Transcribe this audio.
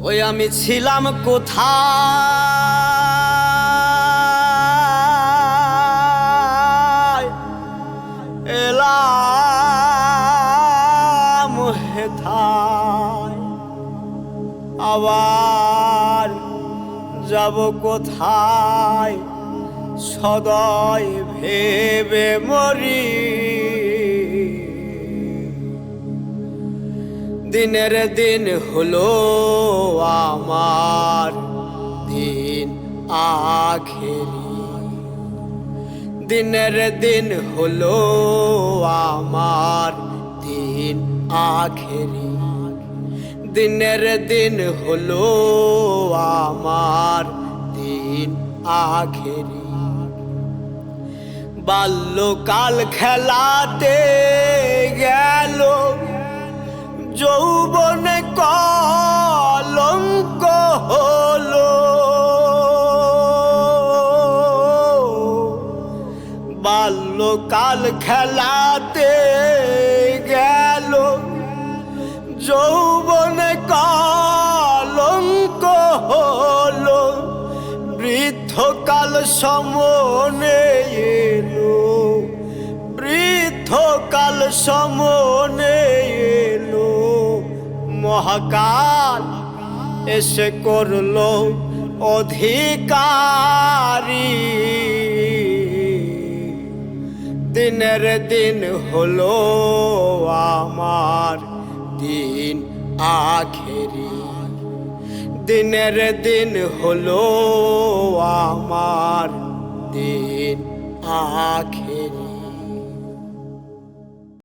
ওই আমি ছিলাম কোথা এলাম আবার যাব কোথায়? সদয় ভেবে মরি দিনের দিন হলো আমার দিন আখেরি। দিনের দিন হলো আমার দিন আখেরি। দিনের দিন হলো আমার দিন আখেরি। বাল্যকাল খেলাতে বাল্যকাল খেলাতে গেল। যৌবনে কলঙ্ক হলো, বৃদ্ধকাল সমনে এলো। বৃদ্ধকাল সমনে এলো। মহাকাল এসে করল অধিকারী। দিনের দিন হলো আমার দিন আখেরি। দিনের দিন হলো আমার দিন আখেরি।